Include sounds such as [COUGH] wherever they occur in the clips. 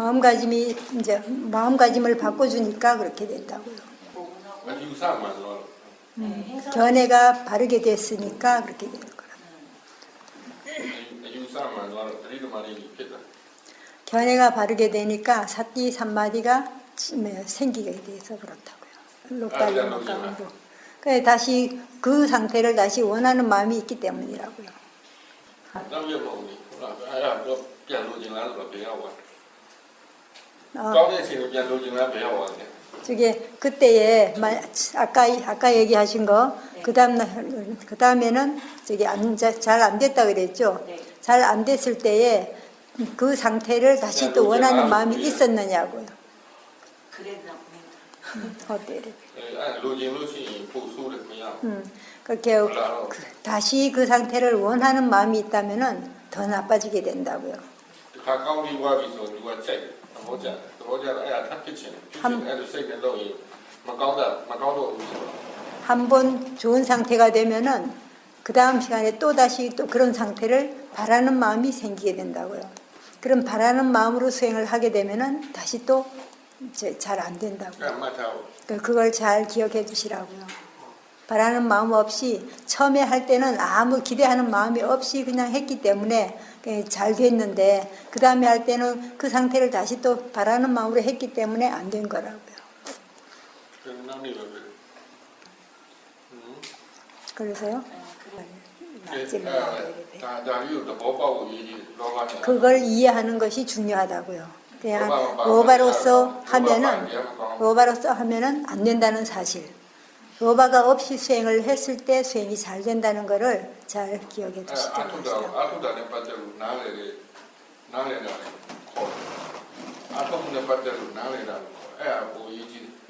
마음가짐이 이제 마음가짐을 바꿔주니까 그렇게 된다고요. 음, 네, 견해가 바르게 됐으니까 그렇게 되는 거라고요. 견해가 바르게 되니까 사띠 삼마디가 네, 생기게 돼서 그렇다고요. 녹다리 녹다리로. 그래 다시 그 상태를 다시 원하는 마음이 있기 때문이라고요. 아. 어. 저기 그때에 아까 아까 얘기하신 거. 네. 그다음 날 그다음에는 저기 잘 안 됐다 그랬죠. 네. 잘안 됐을 때에 그 상태를 다시 또 원하는 마음이 있었느냐고요. 그랬나 음, 음, 그렇게 그, 다시 그 상태를 원하는 마음이 있다면은 더 나빠지게 된다고요. 가까운 미국에서 누가 罗建，罗建的，哎呀，他就请，就请 애들 세게 넣이, 막 가오다, 막 가오도 한 번 좋은 상태가 되면은 그 다음 시간에 또 다시 또 그런 상태를 바라는 마음이 생기게 된다고요. 그럼 바라는 마음으로 수행을 하게 되면은 다시 또 잘 안 된다고. 예, 그, 그걸 잘 기억해 주시라고요. 바라는 마음 없이 처음에 할 때는 아무 기대하는 마음이 없이 그냥 했기 때문에 예, 잘 됐는데 그 다음에 할 때는 그 상태를 다시 또 바라는 마음으로 했기 때문에 안 된 거라고요. 그러세요? 그걸 이해하는 것이 중요하다고요. 그냥 로바로서 하면은 로바로서 하면은 안 된다는 사실. 로바가 없이 수행을 했을 때 수행이 잘 된다는 것을 잘 기억해 두시기 바랍니다.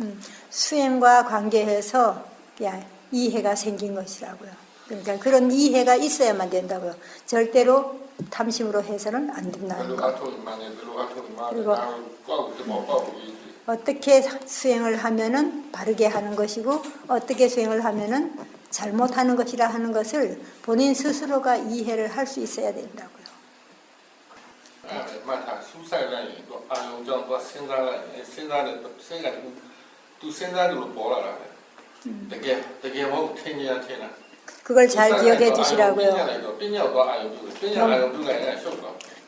음, 수행과 관계해서 야, 이해가 생긴 것이라고요. 그러니까 그런 이해가 있어야만 된다고요. 절대로 탐심으로 해서는 안 된다는 거. 그리고 어떻게 수행을 하면은 바르게 하는 것이고 어떻게 수행을 하면은 잘못하는 것이라 하는 것을 본인 스스로가 이해를 할 수 있어야 된다고요. 그걸 잘 기억해 주시라고요.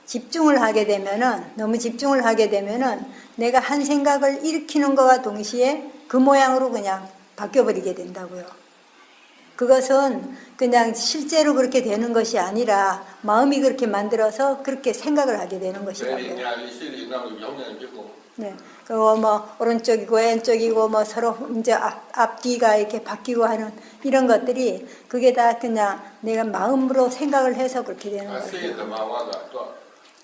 집중을 하게 되면은 너무 집중을 하게 되면은 내가 한 생각을 일으키는 것과 동시에 그 모양으로 그냥 바뀌어 버리게 된다고요. 그것은 그냥 실제로 그렇게 되는 것이 아니라 마음이 그렇게 만들어서 그렇게 생각을 하게 되는 것이라고요. 네. 그리고 뭐 오른쪽이고 왼쪽이고 뭐 서로 이제 앞, 앞뒤가 이렇게 바뀌고 하는 이런 것들이 그게 다 그냥 내가 마음으로 생각을 해서 그렇게 되는 거예요.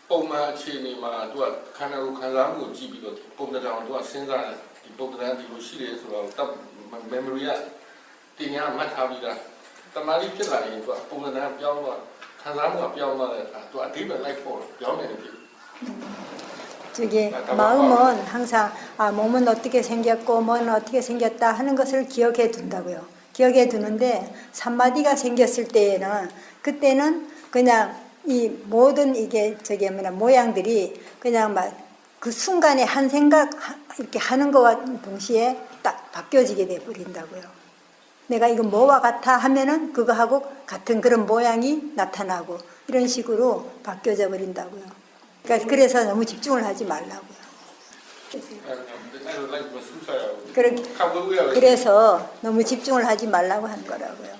သမာဝါကတော့ပုံမှန်အခြေအနေမှာသူကခန္ဓာကိုယ်ခံစားမှုကိုကြည့်ပြီးတော့ပုံစံတောင်သူကစဉ်းစားတယ်ဒီပုံစံဒီလိုရှိတယ်ဆိုတော့တပ် memory ကတင်ရမှတ်ထားပြီးသားတမာရီဖြစ်လာရင်သူကပုံစံပြောင်းတော့ခံစားမှုကပြောင်းသွားတဲ့အခါသူအဓိပ္ပာယ်လိုက်ဖို့ပြောင်းနေတယ်ဖြစ် 저기 마음은 항상 아 몸은 어떻게 생겼고 몸은 어떻게 생겼다 하는 것을 기억해 둔다고요. 기억해 두는데 삼마디가 생겼을 때에는 그때는 그냥 이 모든 이게 저기 뭐냐 모양들이 그냥 막 그 순간에 한 생각 이렇게 하는 거와 동시에 딱 바뀌어지게 돼 버린다고요. 내가 이거 뭐와 같아 하면은 그거하고 같은 그런 모양이 나타나고 이런 식으로 바뀌어져 버린다고요. 그러니까 그래서 너무 집중을 하지 말라고요. 그래서 너무 집중을 하지 말라고 한 거라고요.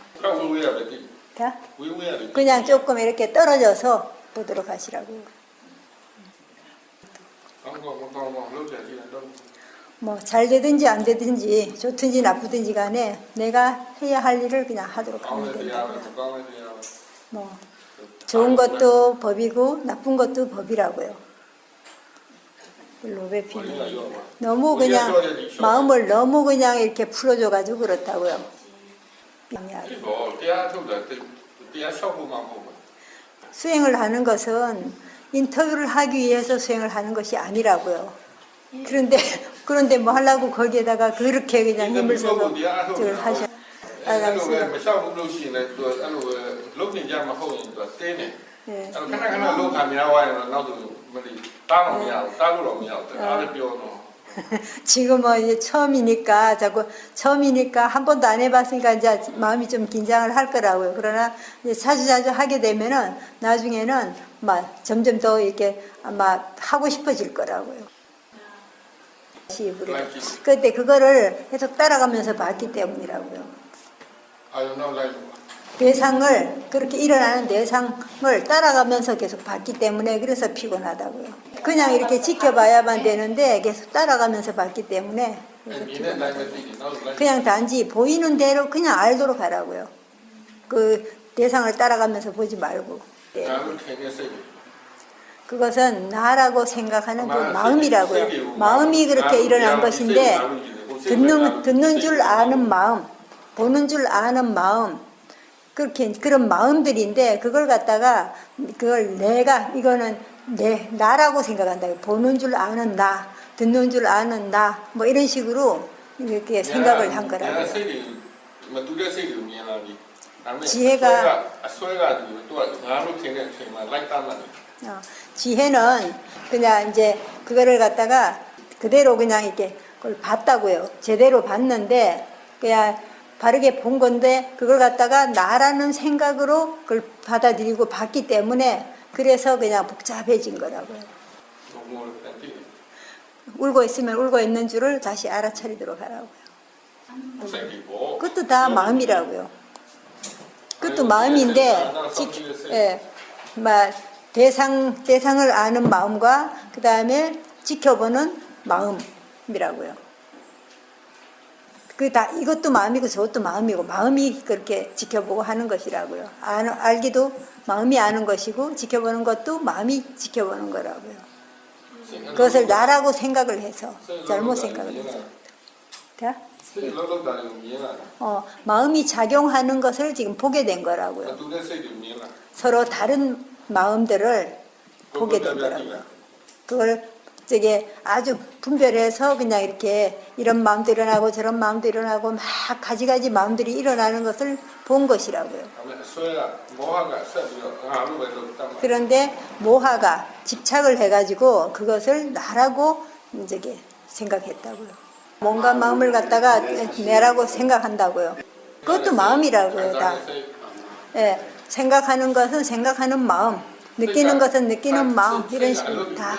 다 그냥 조금 이렇게 떨어져서 보도록 하시라고. 뭐 잘 되든지 안 되든지 좋든지 나쁘든지 간에 내가 해야 할 일을 그냥 하도록 하면 된다. 뭐 좋은 것도 법이고 나쁜 것도 법이라고요. 로베피는 너무 그냥 마음을 너무 그냥 이렇게 풀어줘가지고 그렇다고요. 빈약이. 수행을 하는 것은 인터뷰를 하기 위해서 수행을 하는 것이 아니라고요. 예. 그런데 그런데 뭐 하려고 거기에다가 그렇게 그냥 힘을 써서 하셔. 아, [LAUGHS] 지금은 이제 처음이니까 자꾸 처음이니까 한 번도 안 해봤으니까 이제 마음이 좀 긴장을 할 거라고요. 그러나 이제 자주자주 하게 되면은 나중에는 막 점점 더 이렇게 아마 하고 싶어질 거라고요. 시부를 그때 그거를 계속 따라가면서 봤기 때문이라고요. 대상을 그렇게 일어나는 대상을 따라가면서 계속 봤기 때문에 그래서 피곤하다고요. 그냥 이렇게 지켜봐야만 되는데 계속 따라가면서 봤기 때문에 그냥 단지 보이는 대로 그냥 알도록 하라고요. 그 대상을 따라가면서 보지 말고. 네. 그것은 나라고 생각하는 그 마음이라고요. 마음이 그렇게 일어난 것인데 듣는 듣는 줄 아는 마음, 보는 줄 아는 마음, 그렇게 그런 마음들인데 그걸 갖다가 그걸 내가 이거는 내 나라고 생각한다. 보는 줄 아는 나, 듣는 줄 아는 나, 뭐 이런 식으로 이렇게 생각을 한 거라고. 지혜가 어, 지혜는 그냥 이제 그거를 갖다가 그대로 그냥 이렇게 그걸 봤다고요. 제대로 봤는데 그냥 바르게 본 건데 그걸 갖다가 나라는 생각으로 그걸 받아들이고 봤기 때문에 그래서 그냥 복잡해진 거라고요. 울고 있으면 울고 있는 줄을 다시 알아차리도록 하라고요. 그것도 다 마음이라고요. 그것도 마음인데, 예, 대상 대상을 아는 마음과 그 다음에 지켜보는 마음이라고요. 그 다 이것도 마음이고 저것도 마음이고 마음이 그렇게 지켜보고 하는 것이라고요. 안, 알기도 마음이 아는 것이고 지켜보는 것도 마음이 지켜보는 거라고요. 그것을 나라고 생각을 해서 잘못 생각을 해서. 자? 어, 마음이 작용하는 것을 지금 보게 된 거라고요. 서로 다른 마음들을 보게 된 거라고요. 그걸 저게 아주 분별해서 그냥 이렇게 이런 마음도 일어나고 저런 마음도 일어나고 막 가지가지 마음들이 일어나는 것을 본 것이라고요. 그런데 모하가 집착을 해가지고 그것을 나라고 저게 생각했다고요. 뭔가 마음을 갖다가 네, 내라고 생각한다고요. 그것도 마음이라고요, 다. 예, 생각하는 것은 생각하는 마음. 느끼는 것은 느끼는 마음 이런 식으로 다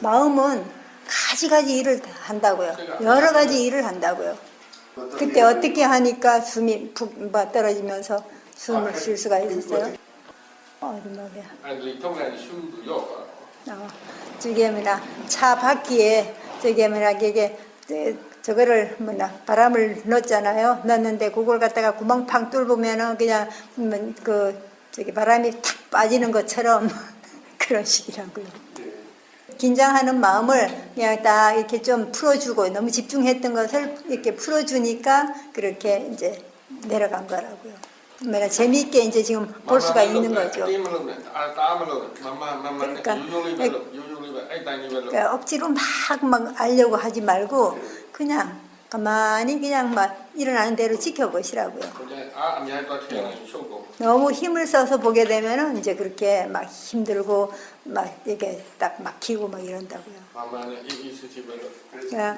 마음은 가지가지 일을 한다고요. 여러 가지 일을 한다고요. 그때 어떻게 하니까 숨이 푹 뭐 떨어지면서 숨을 쉴 수가 있었어요. 어림없이야. 어, 저기입니다. 어, 차 바퀴에 저기입니다. 이게 저거를 뭐냐 바람을 넣었잖아요. 넣었는데 그걸 갖다가 구멍 팡 뚫으면은 그냥 뭐 그 저기 바람이 탁 빠지는 것처럼 [LAUGHS] 그런 식이라고요. 긴장하는 마음을 그냥 딱 이렇게 좀 풀어주고 너무 집중했던 것을 이렇게 풀어주니까 그렇게 이제 내려간 거라고요. 내가 재미있게 이제 지금 볼 수가 있는 거죠. 그러니까, 네. 그러니까 억지로 막 막 알려고 하지 말고 그냥 가만히 그냥 막 일어나는 대로 지켜보시라고요. 너무 힘을 써서 보게 되면은 이제 그렇게 막 힘들고 막 이게 딱 막히고 막 이런다고요. 네.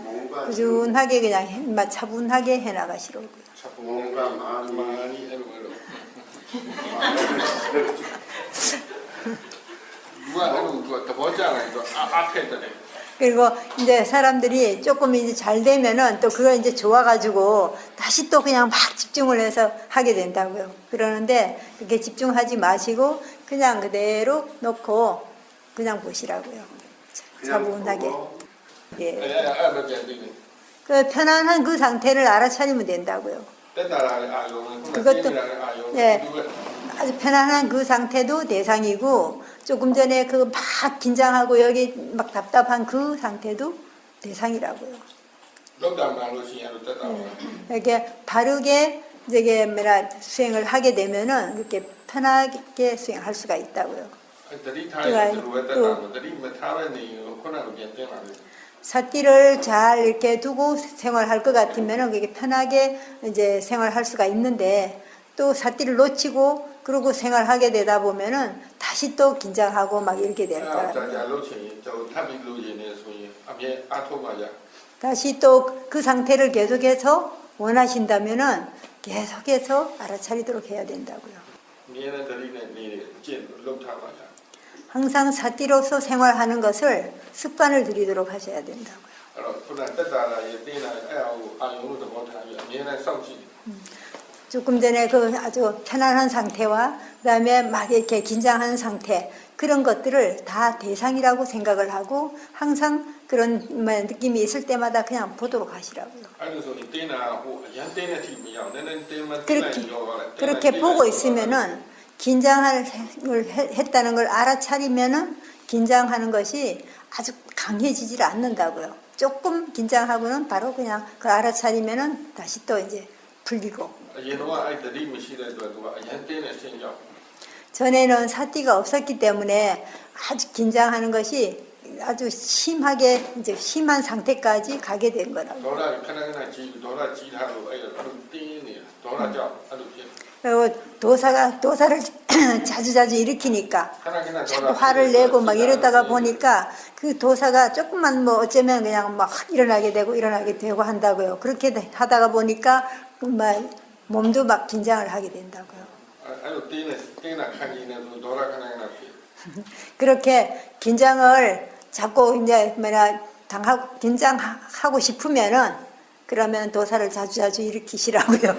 꾸준하게 그냥 막 차분하게 해나가시라고요. [LAUGHS] 누가 누가 더 보지 않아 이거 앞에 있다네. 그리고 이제 사람들이 조금 이제 잘 되면은 또 그걸 이제 좋아가지고 다시 또 그냥 막 집중을 해서 하게 된다고요. 그러는데 그렇게 집중하지 마시고 그냥 그대로 놓고 그냥 보시라고요. 차분하게. 예. 그 편안한 그 상태를 알아차리면 된다고요. 그것도 예. 아주 편안한 그 상태도 대상이고 조금 전에 그 막 긴장하고 여기 막 답답한 그 상태도 대상이라고요. 네. 이렇게 바르게 이게 뭐라 수행을 하게 되면은 이렇게 편하게 수행할 수가 있다고요. 사띠를 잘 이렇게 두고 생활할 것 같으면은 그게 편하게 이제 생활할 수가 있는데 또 사띠를 놓치고 그러고 생활하게 되다 보면은 다시 또 긴장하고 막 이렇게 될 거예요. 다시 또 그 상태를 계속해서 원하신다면은 계속해서 알아차리도록 해야 된다고요. 항상 사띠로서 생활하는 것을 습관을 들이도록 하셔야 된다고요. 조금 전에 그 아주 편안한 상태와 그다음에 막 이렇게 긴장한 상태 그런 것들을 다 대상이라고 생각을 하고 항상 그런 느낌이 있을 때마다 그냥 보도록 하시라고요. 그렇게 그렇게 보고 있으면은 긴장을 했다는 걸 알아차리면은 긴장하는 것이 아주 강해지질 않는다고요. 조금 긴장하고는 바로 그냥 그 알아차리면은 다시 또 이제 풀리고 전에는 사띠가 없었기 때문에 아주 긴장하는 것이 아주 심하게 이제 심한 상태까지 가게 된 거라고. 그리고 도사가 도사를 [CLEARS THROAT] 자주 자주 일으키니까 자꾸 화를 내고 막 이러다가 보니까 그 도사가 조금만 뭐 어쩌면 그냥 막 일어나게 되고 일어나게 되고 한다고요. 그렇게 하다가 보니까 막 몸도 막 긴장을 하게 된다고요. [LAUGHS] 그렇게 긴장을 자꾸 이제 뭐냐 당하고 긴장하고 싶으면은 그러면 도사를 자주 자주 일으키시라고요.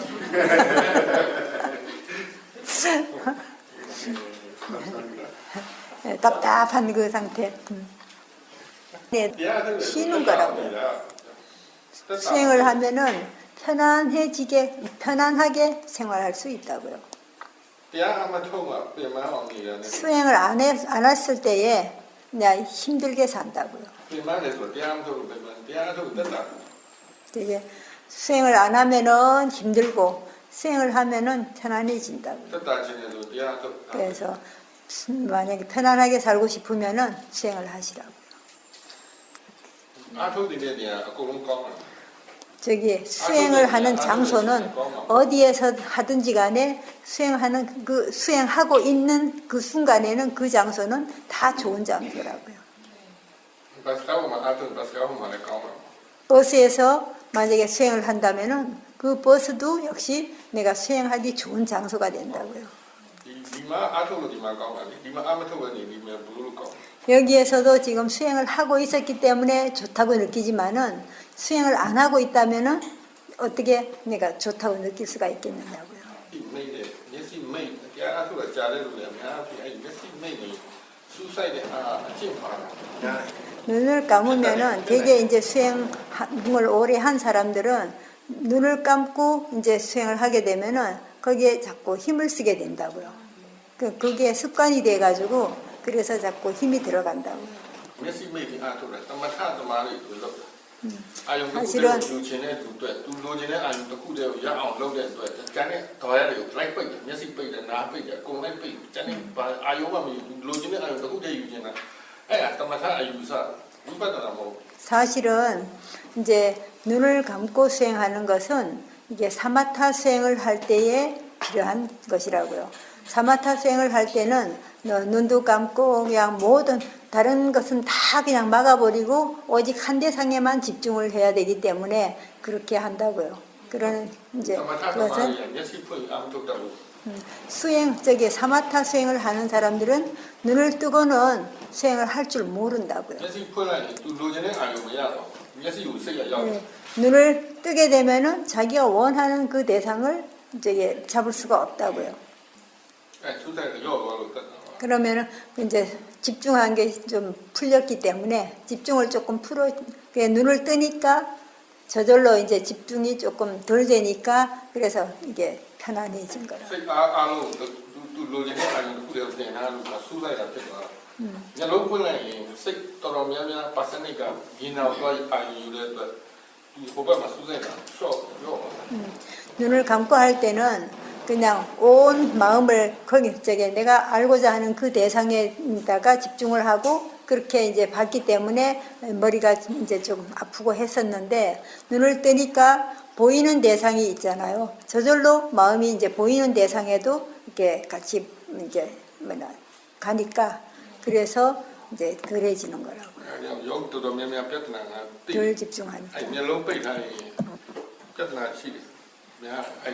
네, [LAUGHS] 답답한 그 상태. 음. 네, 쉬는 거라고요. 수행을 하면은 편안해지게 편안하게 생활할 수 있다고요. 수행을 안, 해, 안 했을 때에 내가 힘들게 산다고요. 되게 수행을 안 하면은 힘들고 수행을 하면은 편안해진다고. 그래서 만약에 편안하게 살고 싶으면은 수행을 하시라고요. 저기 수행을 하는 장소는 어디에서 하든지 간에 수행하는 그 수행하고 있는 그 순간에는 그 장소는 다 좋은 장소라고요. 버스에서 만약에 수행을 한다면은 그 버스도 역시 내가 수행하기 좋은 장소가 된다고요. 여기에서도 지금 수행을 하고 있었기 때문에 좋다고 느끼지만은 수행을 안 하고 있다면은 어떻게 내가 좋다고 느낄 수가 있겠느냐고요. 눈을 감으면은 되게 이제 수행을 오래 한 사람들은 눈을 감고 이제 수행을 하게 되면은 거기에 자꾸 힘을 쓰게 된다고요. 그 그게 습관이 돼 가지고 그래서 자꾸 힘이 들어간다고요. မျက်စိမိတ်ပြီးအားထုတ်တာတမထသမားတွေလို့လုပ်အာယုံတစ်ခုတည်းလူချင်းတဲ့လူတွေသူလိုချင်တဲ့အာယုံတစ်ခုတည်းကိုရအောင်လုပ်တဲ့အတွက်ကျန်တဲ့ဒေါ်ရတွေကိုလိုက်ပိတ်တယ်မျက်စိပိတ်တယ်နားပိတ်တယ်အကုန်လိုက်ပိတ်ကျန်တဲ့အာယုံကမလိုချင်တဲ့အာယုံတစ်ခုတည်းယူချင်တာအဲ့ဒါတမထအယူဆဝိပဿနာမဟုတ် 사실은 이제 눈을 감고 수행하는 것은 이게 사마타 수행을 할 때에 필요한 것이라고요. 사마타 수행을 할 때는 너 눈도 감고 그냥 모든 다른 것은 다 그냥 막아버리고 오직 한 대상에만 집중을 해야 되기 때문에 그렇게 한다고요. 그런 이제 그것은 음, 수행 저기 사마타 수행을 하는 사람들은 눈을 뜨고는 수행을 할 줄 모른다고요. 네. 눈을 뜨게 되면은 자기가 원하는 그 대상을 이제 잡을 수가 없다고요. 그러면은 그 이제 집중한 게 좀 풀렸기 때문에 집중을 조금 풀어 눈을 뜨니까 저절로 이제 집중이 조금 덜 되니까 그래서 이게 편안해진 거예요. 음. 음. 눈을 감고 할 때는 그냥 온 마음을 거기 저게 내가 알고자 하는 그 대상에다가 집중을 하고 그렇게 이제 봤기 때문에 머리가 이제 조금 아프고 했었는데 눈을 뜨니까 보이는 대상이 있잖아요. 저절로 마음이 이제 보이는 대상에도 이렇게 같이 이제 뭐냐 가니까 그래서 이제 덜해지는 거라고. 덜 집중하니까.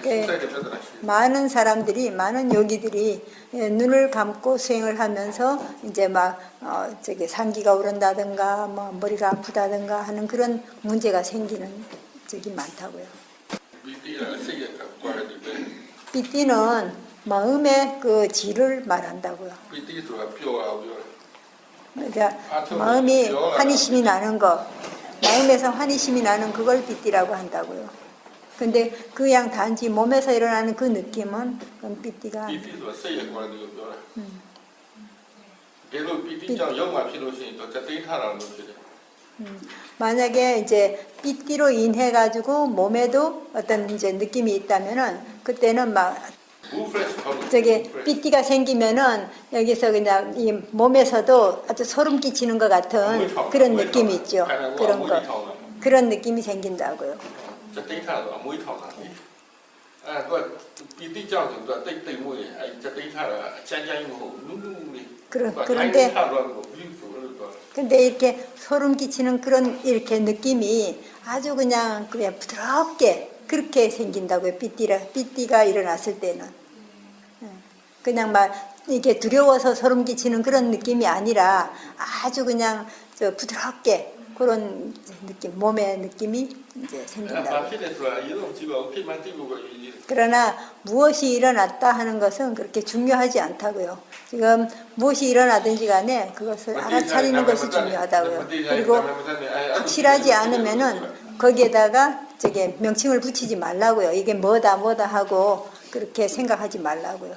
네. 많은 사람들이 많은 요기들이 예, 눈을 감고 수행을 하면서 이제 막 어, 저기 상기가 오른다든가 뭐 머리가 아프다든가 하는 그런 문제가 생기는 적이 많다고요. 삐띠는 마음의 그 질을 말한다고요. 그러니까 마음이 환희심이 나는 거, 마음에서 환희심이 나는 그걸 삐띠라고 한다고요. 근데 그냥 단지 몸에서 일어나는 그 느낌은 그 삐띠가 음. 음. 만약에 이제 삐띠로 인해 가지고 몸에도 어떤 이제 느낌이 있다면은 그때는 막 저게 삐띠가 생기면은 여기서 그냥 이 몸에서도 아주 소름 끼치는 것 같은 그런 느낌이 있죠. 그런 거. 그런 느낌이 생긴다고요. 这对他啊，每套拿去。哎，我比对将军多，对对母的，哎，这对他了，家家用户，努努的。 그런 그런데 근데 이렇게 소름 끼치는 그런 이렇게 느낌이 아주 그냥 그냥 부드럽게 그렇게 생긴다고요. 삐띠라 삐띠가 일어났을 때는 예. 그냥 막 이렇게 두려워서 소름 끼치는 그런 느낌이 아니라 아주 그냥 부드럽게 그런 느낌, 몸의 느낌이 이제 생긴다. 그러나 무엇이 일어났다 하는 것은 그렇게 중요하지 않다고요. 지금 무엇이 일어나든지 간에 그것을 알아차리는 것이 중요하다고요. 그리고 확실하지 않으면은 거기에다가 저게 명칭을 붙이지 말라고요. 이게 뭐다 뭐다 하고 그렇게 생각하지 말라고요.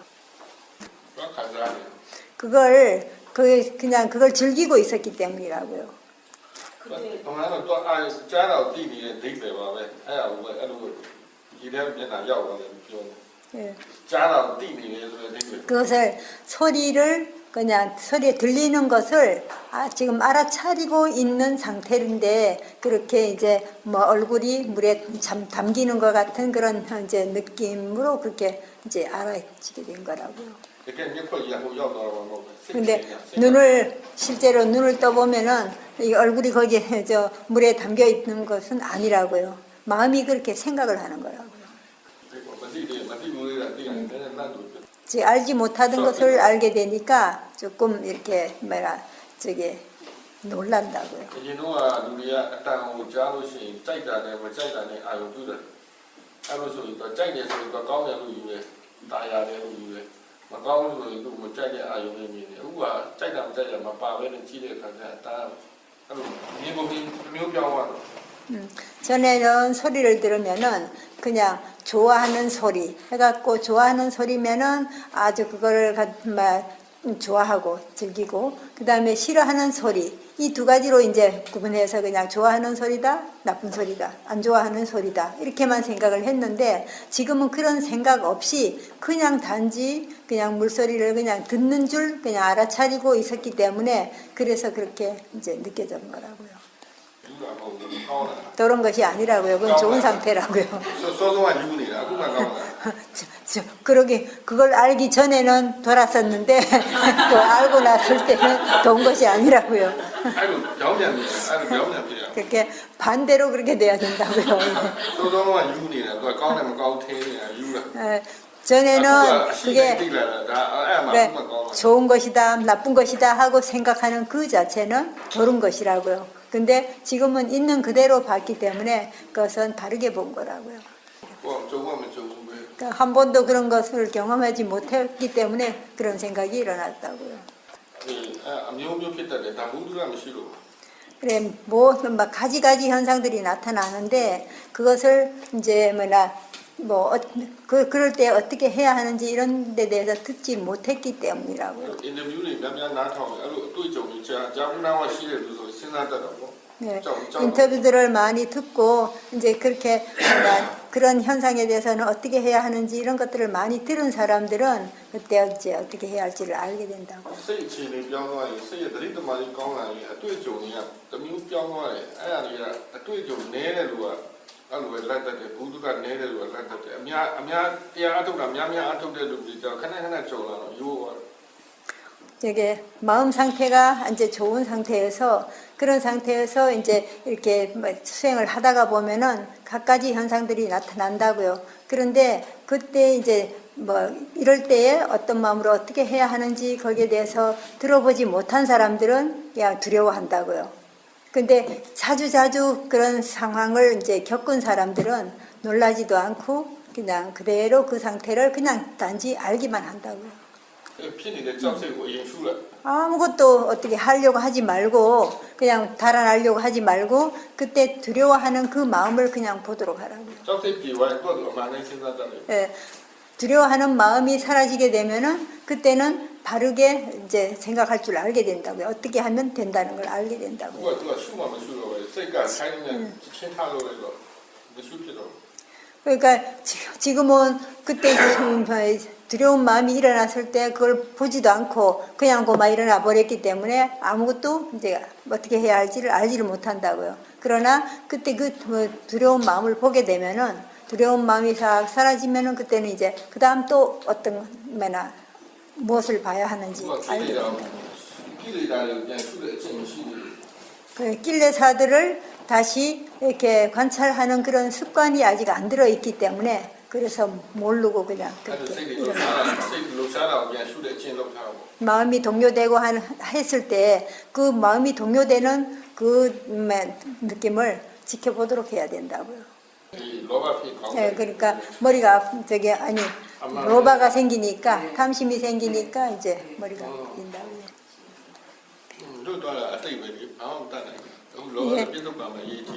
그걸 그 그냥 그걸 즐기고 있었기 때문이라고요. ဘုရားကတော့အာကြားတော့တည်နေတဲ့ဒိတ်ပဲပါပဲအဲ့ဒါကိုအဲ့လိုဒီထဲမျက်နှာရောက်သွားတယ်ပြောတယ် 예. ကြားတော့တည်နေတယ်ဆိုတဲ့ဒိတ်ပဲ 그것을 소리를 그냥 소리에 들리는 것을 아, 지금 알아차리고 있는 상태인데 그렇게 이제 뭐 얼굴이 물에 잠 담기는 것 같은 그런 이제 느낌으로 그렇게 이제 알아지게 된 거라고요. 근데 눈을 실제로 눈을 떠보면은 이 얼굴이 거기에 [LAUGHS] 저 물에 담겨 있는 것은 아니라고요. 마음이 그렇게 생각을 하는 거라고요. 즉 알지 못하던 것을 알게 되니까 조금 이렇게 뭐라 저기 놀란다고요. အရင်တော့လူတွေကအတန်ကိုကြားလို့ရှိရင်ကြိုက်တာနဲ့မကြိုက်တာနဲ့အာရုံပြုတယ်အဲ့လိုဆိုရင်တော့ကြိုက်တယ်ဆိုရင်တော့ကောင်းတယ်လို့ယူတယ်တာရတယ်လို့ယူတယ်မကောင်းလို့ဆိုရင်သူမကြိုက်တဲ့အာရုံနဲ့မြင်တယ်အခုကကြိုက်တာမကြိုက်တာမပါဘဲနဲ့ကြီးတဲ့အခါကျအတန်အဲ့လိုမြင်ပုံမျိုးပြောင်းသွားတော့ 음, 전에는 소리를 들으면은 그냥 좋아하는 소리 해갖고 좋아하는 소리면은 아주 그거를 가- 막 좋아하고 즐기고 그 다음에 싫어하는 소리 이 두 가지로 이제 구분해서 그냥 좋아하는 소리다 나쁜 소리다 안 좋아하는 소리다 이렇게만 생각을 했는데 지금은 그런 생각 없이 그냥 단지 그냥 물소리를 그냥 듣는 줄 그냥 알아차리고 있었기 때문에 그래서 그렇게 이제 느껴진 거라고요. 그런 것이 아니라고요. 그건 좋은 상태라고요. [LAUGHS] 저, 그러게 그걸 알기 전에는 돌았었는데 [LAUGHS] 또 알고 났을 때는 돈 것이 아니라고요. 아이고 경험이 안 돼요. 그렇게 반대로 그렇게 돼야 된다고요. [LAUGHS] 전에는 그게 그래, 좋은 것이다, 나쁜 것이다 하고 생각하는 그 자체는 옳은 것이라고요. 근데 지금은 있는 그대로 봤기 때문에 그것은 바르게 본 거라고요. 조금 조금 한 번도 그런 것을 경험하지 못했기 때문에 그런 생각이 일어났다고요. 그래 뭐 막 가지가지 현상들이 나타나는데 그것을 이제 뭐나 뭐 어, 그, 그럴 때 어떻게 해야 하는지 이런 데 대해서 듣지 못했기 때문이라고요. 네, 인터뷰들을 많이 듣고 이제 그렇게 그런 현상에 대해서는 어떻게 해야 하는지 이런 것들을 많이 들은 사람들은 그때 이제 어떻게 해야 할지를 알게 된다고. စိတ်အခြေအနေပြောင်းသွားရင်စိတ်ရဲ့သတိတမားကြီးကောင်းလာရင်အတွေ့အကြုံတွေကတစ်မျိုးပြောင်းသွားတယ်အဲ့ဒါတွေကအတွေ့အကြုံနည်းတဲ့လူကအဲ့လိုပဲလက်တတ်တယ်ဘူးသူကနည်းတဲ့လူကလက်တတ်တယ်အများအများတရားအထုတ်တာများများအထုတ်တဲ့လူတွေကြောင့်ခဏခဏကြုံလာတော့ရိုးသွားတယ် 이게 마음 상태가 이제 좋은 상태에서 그런 상태에서 이제 이렇게 뭐 수행을 하다가 보면은 갖가지 현상들이 나타난다고요. 그런데 그때 이제 뭐 이럴 때에 어떤 마음으로 어떻게 해야 하는지 거기에 대해서 들어보지 못한 사람들은 그냥 두려워한다고요. 근데 자주 자주 그런 상황을 이제 겪은 사람들은 놀라지도 않고 그냥 그대로 그 상태를 그냥 단지 알기만 한다고요. 아무것도 어떻게 하려고 하지 말고 그냥 달아나려고 하지 말고 그때 두려워하는 그 마음을 그냥 보도록 하라고. 두려워하는 마음이 사라지게 되면은 그때는 바르게 이제 생각할 줄 알게 된다고요. 어떻게 하면 된다는 걸 알게 된다고요. 그러니까, 음. 그러니까 지금은 그때 두려운 마음이 일어났을 때 그걸 보지도 않고 그냥 고만 일어나 버렸기 때문에 아무것도 이제 어떻게 해야 할지를 알지를 못한다고요. 그러나 그때 그 뭐 두려운 마음을 보게 되면은 두려운 마음이 싹 사라지면은 그때는 이제 그 다음 또 어떤 매나 무엇을 봐야 하는지 알게 됩니다. 그 길레사들을 다시 이렇게 관찰하는 그런 습관이 아직 안 들어 있기 때문에 그래서 모르고 그냥 마음이 동요되고 한, 했을 때 그 마음이 동요되는 그 느낌을 지켜보도록 해야 된다고요. 네, 그러니까 머리가 아픈 저게 아니 로바가 생기니까 탐심이 생기니까 이제 머리가 된다고. 예,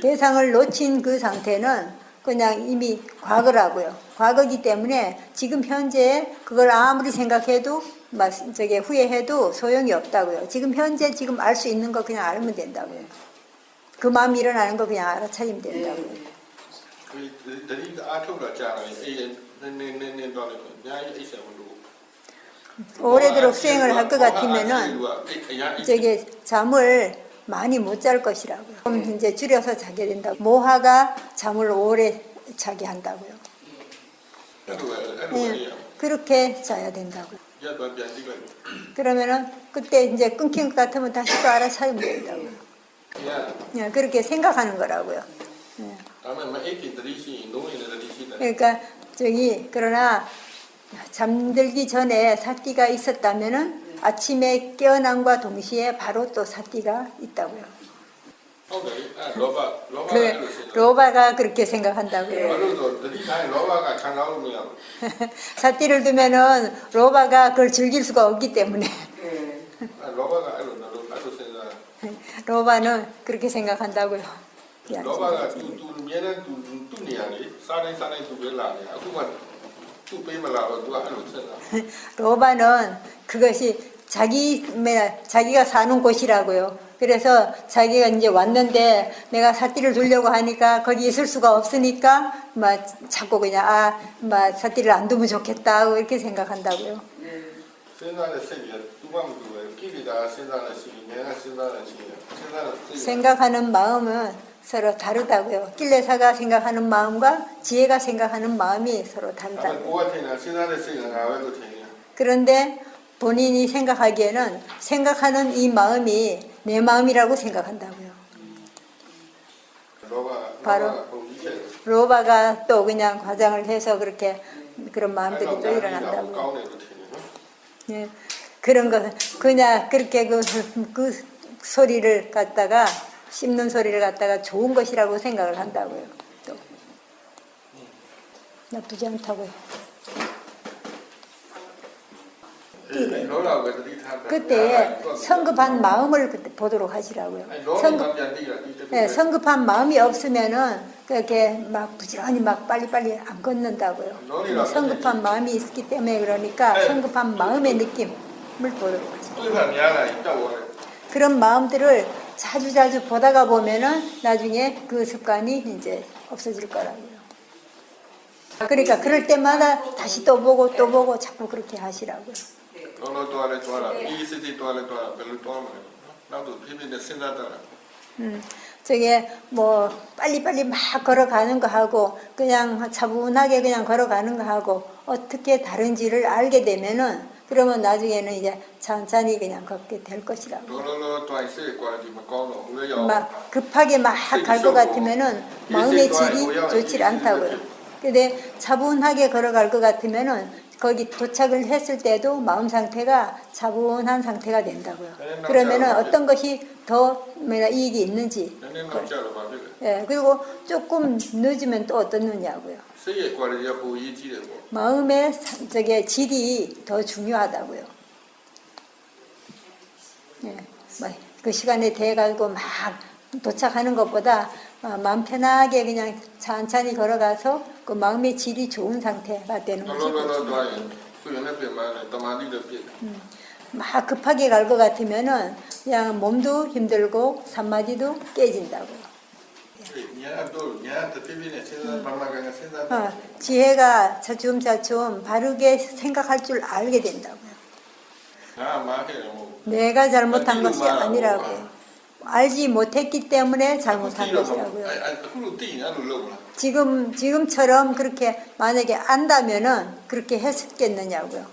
대상을 놓친 그 상태는 그냥 이미 과거라고요. 과거기 때문에 지금 현재 그걸 아무리 생각해도 막 저게 후회해도 소용이 없다고요. 지금 현재 지금 알 수 있는 거 그냥 알면 된다고요. 그 마음이 일어나는 거 그냥 알아차리면 된다고요. ဒီတတိအားထုတ်တာကြာတယ်အေးနည်းနည်းနည်းနည်းတော့လည်းအများကြီးအိတ်ဆက်မလို့ 오래도록 수행을 할 것 같으면은 저기 저게 잠을 많이 못 잘 것이라고요. 좀 이제 줄여서 자게 된다고. 모하가 잠을 오래 자게 한다고요. အဲ့လိုပဲအဲ့လိုပဲ 예, 그렇게 자야 된다고요. ရတော့ပြန်ကြည့်လိုက် 그러면은 그때 이제 끊긴 것 같으면 다시 또 알아차리면 된다고요. ရ 예, 그렇게 생각하는 거라고요. 그러니까 저기 그러나 잠들기 전에 사띠가 있었다면은 아침에 깨어남과 동시에 바로 또 사띠가 있다고요. 그 로바가 그렇게 생각한다고요. 사띠를 [LAUGHS] 두면은 로바가 그걸 즐길 수가 없기 때문에. [LAUGHS] 로바는 그렇게 생각한다고요. 야, လောဘကသူသူအမြဲတမ်းသူသူ့နေရာလေးစားတိုင်းစားတိုင်းသူပဲလာနေတာအခုမှသူ့ပေးမလာတော့သူကအဲ့လိုစဉ်းစား 로바는 그것이 [LAUGHS] 자기 매- 자기가 사는 곳이라고요. 그래서 자기가 이제 왔는데 내가 사띠를 두려고 하니까 거기 있을 수가 없으니까 막 자꾸 그냥 아막 사띠를 안 두면 좋겠다 이렇게 생각한다고요. စဉ်းစားတဲ့စိတ်ကသူမှမတူပဲကိလေသာစဉ်းစားတဲ့စိတ်နဲ့စဉ်းစားတဲ့စိတ်စဉ်းစားတဲ့စိတ် 생각하는 마음은 서로 다르다고요. 길레사가 생각하는 마음과 지혜가 생각하는 마음이 서로 다르다. 그런데 본인이 생각하기에는 생각하는 이 마음이 내 마음이라고 생각한다고요. 바로 로바가 또 그냥 과장을 해서 그렇게 그런 마음들이 또 일어난다고요. 예, 그런 것 그냥 그렇게 그, 그 소리를 갖다가 씹는 소리를 갖다가 좋은 것이라고 생각을 한다고요. 또 나쁘지 않다고요. 그때 성급한 마음을 보도록 하시라고요. 성급, 네, 성급한 마음이 없으면은 그렇게 막 부지런히 막 빨리빨리 안 걷는다고요. 성급한 마음이 있기 때문에 그러니까 성급한 마음의 느낌을 보도록 하시라고요. 그런 마음들을 자주 자주 보다가 보면은 나중에 그 습관이 이제 없어질 거라고요. 그러니까 그럴 때마다 다시 또 보고 또 보고 자꾸 그렇게 하시라고요. 오늘 또 하래 또 하라. 이시지 또 하래 또 하라. 별로 또 하면 나도 비비네 생각하더라. 음. 저게 뭐 빨리빨리 막 걸어가는 거 하고 그냥 차분하게 그냥 걸어가는 거 하고 어떻게 다른지를 알게 되면은 그러면 나중에는 이제 천천히 그냥 걷게 될 것이라고. 막 급하게 막 갈 것 같으면은 마음의 질이 좋지 않다고요. 근데 차분하게 걸어갈 것 같으면은 거기 도착을 했을 때도 마음 상태가 차분한 상태가 된다고요. 그러면 어떤 것이 더 이익이 있는지. 예, 그리고 조금 늦으면 또 어떻느냐고요. 마음의 저게 질이 더 중요하다고요. 예, 뭐 그 시간에 대가지고 막 도착하는 것보다 아, 마음 편하게 그냥 천천히 걸어가서 그 마음의 질이 좋은 상태가 되는 거죠. 그렇죠. 음. 막 급하게 갈 것 같으면은 그냥 몸도 힘들고 산마디도 깨진다고. 음. 어, 지혜가 차츰차츰 바르게 생각할 줄 알게 된다고요. 내가 잘못한 것이 아니라고. 알지 못했기 때문에 잘못한 것이라고요. 지금 지금처럼 그렇게 만약에 안다면은 그렇게 했었겠느냐고요.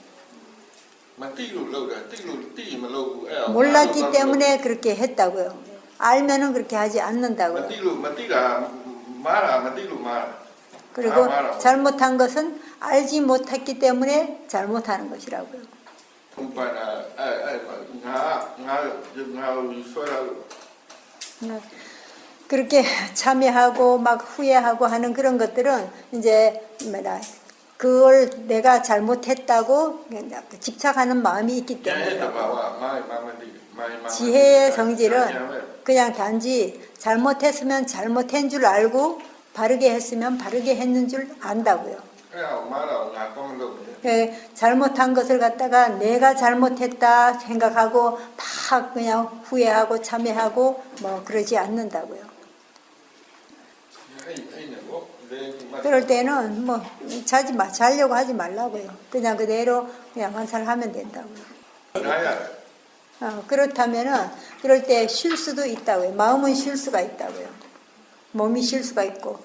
몰랐기 때문에 그렇게 했다고요. 알면은 그렇게 하지 않는다고요. 그리고 잘못한 것은 알지 못했기 때문에 잘못하는 것이라고요. 네. 그렇게 참여하고 막 후회하고 하는 그런 것들은 이제 뭐라 그걸 내가 잘못했다고 집착하는 마음이 있기 때문에. 지혜의 성질은 그냥 단지 잘못했으면 잘못한 줄 알고 바르게 했으면 바르게 했는 줄 안다고요. 예, 잘못한 것을 갖다가 내가 잘못했다 생각하고 막 그냥 후회하고 참회하고 뭐 그러지 않는다고요. 그럴 때는 뭐 자지 마, 자려고 하지 말라고요. 그냥 그대로 그냥 환사를 하면 된다고요. 어, 그렇다면은 그럴 때 쉴 수도 있다고요. 마음은 쉴 수가 있다고요. 몸이 쉴 수가 있고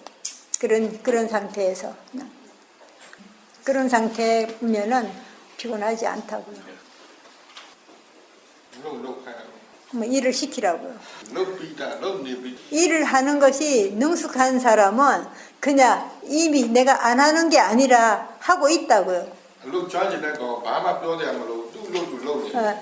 그런 그런 상태에서. 그런 상태면은 피곤하지 않다고요. 뭐 일을 시키라고요. 일을 하는 것이 능숙한 사람은 그냥 이미 내가 안 하는 게 아니라 하고 있다고요. 어.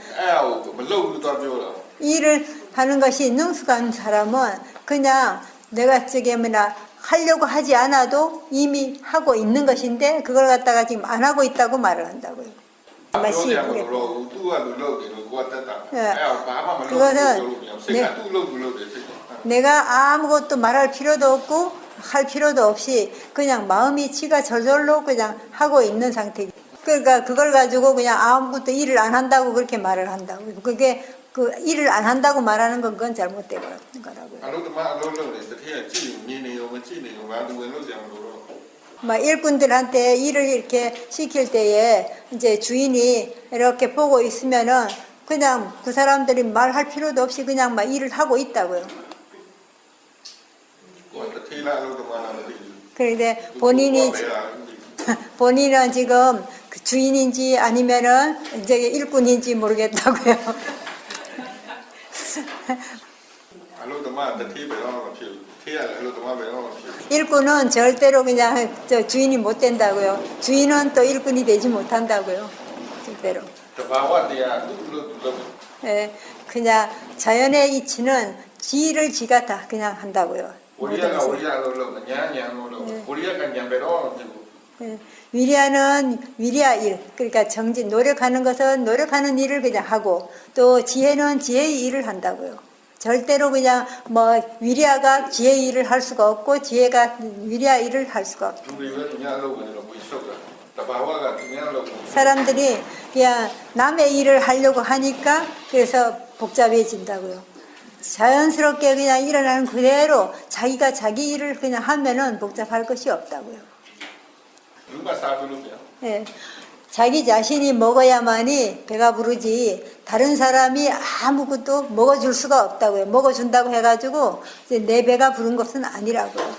일을 하는 것이 능숙한 사람은 그냥 내가 저기 뭐나 하려고 하지 않아도 이미 하고 있는 것인데 그걸 갖다가 지금 안 하고 있다고 말을 한다고요. 마시 예. 그거는 내, 내가 아무것도 말할 필요도 없고 할 필요도 없이 그냥 마음이 치가 저절로 그냥 하고 있는 상태. 그러니까 그걸 가지고 그냥 아무것도 일을 안 한다고 그렇게 말을 한다고. 그게 그 일을 안 한다고 말하는 건 그건 잘못된 거라고요. 막 일꾼들한테 일을 이렇게 시킬 때에 이제 주인이 이렇게 보고 있으면은 그냥 그 사람들이 말할 필요도 없이 그냥 막 일을 하고 있다고요. 그런데 본인이 [LAUGHS] 본인은 지금 그 주인인지 아니면은 이제 일꾼인지 모르겠다고요. [LAUGHS] 일꾼은 절대로 그냥 저 주인이 못 된다고요. 주인은 또 일꾼이 되지 못한다고요. 절대로. 예, 그냥 자연의 이치는 지를 지가 다 그냥 한다고요. 우리가 우리가 그냥 그냥 우리가 그냥 배로 예. 위리아는 위리아 일, 그러니까 정진, 노력하는 것은 노력하는 일을 그냥 하고, 또 지혜는 지혜의 일을 한다고요. 절대로 그냥 뭐 위리아가 지혜의 일을 할 수가 없고 지혜가 위리아 일을 할 수가 없고. 사람들이 그냥 남의 일을 하려고 하니까 그래서 복잡해진다고요. 자연스럽게 그냥 일어나는 그대로 자기가 자기 일을 그냥 하면은 복잡할 것이 없다고요. 누가 사부르며? 예. 자기 자신이 먹어야만이 배가 부르지 다른 사람이 아무것도 먹어줄 수가 없다고요. 먹어준다고 해가지고 이제 내 배가 부른 것은 아니라고요.